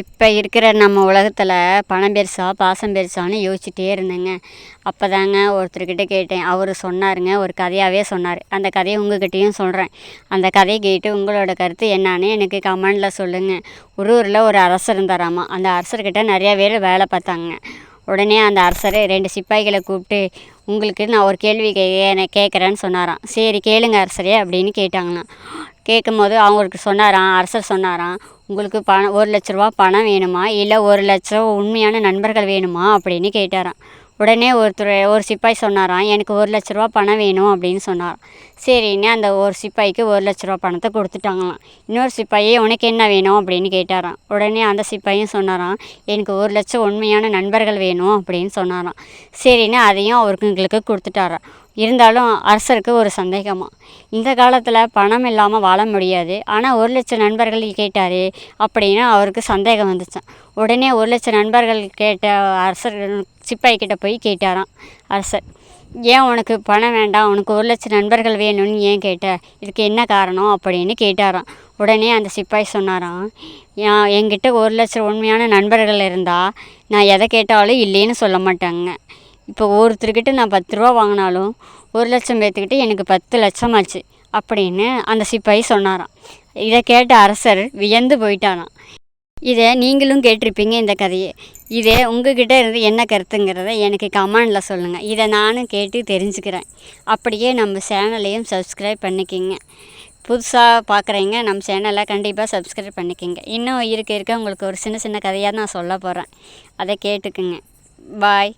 இப்போ இருக்கிற நம்ம உலகத்தில் பணம் பெருசா பாசம் பெருசான்னு யோசிச்சுட்டே இருந்தேங்க. அப்போ தாங்க ஒருத்தர்கிட்ட கேட்டேன். அவர் சொன்னாருங்க ஒரு கதையாகவே சொன்னார். அந்த கதையை உங்ககிட்டயும் சொல்கிறேன் அந்த கதையை கேட்டு உங்களோட கருத்து என்னான்னு எனக்கு கமெண்டில் சொல்லுங்கள் ஒரு ஊரில் ஒரு அரசர் இருந்தாராமா? அந்த அரசர்கிட்ட நிறையா பேர் வேலை பார்த்தாங்க. உடனே அந்த அரசர் ரெண்டு சிப்பாய்களை கூப்பிட்டு உங்களுக்கு நான் ஒரு கேள்வி கே கேட்குறேன்னு சொன்னாராம். சரி கேளுங்க அரசரே அப்படின்னு கேட்டாங்களாம். கேட்கும்போது அவங்களுக்கு சொன்னாராம் அரசர் சொன்னாராம் உங்களுக்கு பணம் ஒரு லட்ச ரூபா பணம் வேணுமா? இல்லை ஒரு லட்சம் உண்மையான நண்பர்கள் வேணுமா? அப்படின்னு கேட்டாராம். உடனே ஒருத்தர் ஒரு சிப்பாய் சொன்னாராம் எனக்கு ஒரு லட்ச ரூபா பணம் வேணும் அப்படின்னு சொன்னாராம். சரின்னு அந்த ஒரு சிப்பாய்க்கு ஒரு லட்ச ரூபா பணத்தை கொடுத்துட்டாங்களாம். இன்னொரு சிப்பாயி உனக்கு என்ன வேணும்? அப்படின்னு கேட்டாராம். உடனே அந்த சிப்பாயும் சொன்னாராம் எனக்கு ஒரு லட்சம் உண்மையான நண்பர்கள் வேணும் அப்படின்னு சொன்னாராம். சரின்னு அதையும் அவருக்கு எங்களுக்கு கொடுத்துட்டாராம். இருந்தாலும் அரசருக்கு ஒரு சந்தேகமாக இந்த காலத்தில் பணம் இல்லாமல் வாழ முடியாது. ஆனால் ஒரு லட்சம் நண்பர்கள் கேட்டார் அப்படின்னு அவருக்கு சந்தேகம் வந்துச்சான் உடனே ஒரு லட்சம் நண்பர்கள் கேட்ட அரசர் சிப்பாய் கிட்ட போய் கேட்டாராம் அரசர். ஏன் உனக்கு பணம் வேண்டாம்? உனக்கு ஒரு லட்சம் நண்பர்கள் வேணும்னு ஏன் கேட்ட? இதுக்கு என்ன காரணம்? அப்படின்னு கேட்டாராம். உடனே அந்த சிப்பாய் சொன்னாராம் என்கிட்ட ஒரு லட்சம் உண்மையான நண்பர்கள் இருந்தால் நான் எதை கேட்டாலும் இல்லைன்னு சொல்ல மாட்டாங்க. இப்போ ஒருத்தர்கிட்ட நான் பத்து ரூபா வாங்கினாலும் ஒரு லட்சம் பேர்த்துக்கிட்ட எனக்கு பத்து லட்சம் ஆச்சு அப்படின்னு அந்த சிப்பாய் சொன்னாராம். இதை கேட்ட அரசர் வியந்து போயிட்டாராம். இதை நீங்களும் கேட்டிருப்பீங்க இந்த கதையை. இதே உங்ககிட்ட இருந்து என்ன கருத்துங்கிறத எனக்கு கமெண்டில் சொல்லுங்கள் இதை நானும் கேட்டு தெரிஞ்சுக்கிறேன். அப்படியே நம்ம சேனலையும் சப்ஸ்கிரைப் பண்ணிக்கிங்க. புதுசாக பார்க்குறீங்க நம்ம சேனலை கண்டிப்பாக சப்ஸ்கிரைப் பண்ணிக்கிங்க. இன்னும் இருக்க இருக்க உங்களுக்கு ஒரு சின்ன சின்ன கதையாக நான் சொல்ல போகிறேன் அதை கேட்டுக்குங்க. பாய்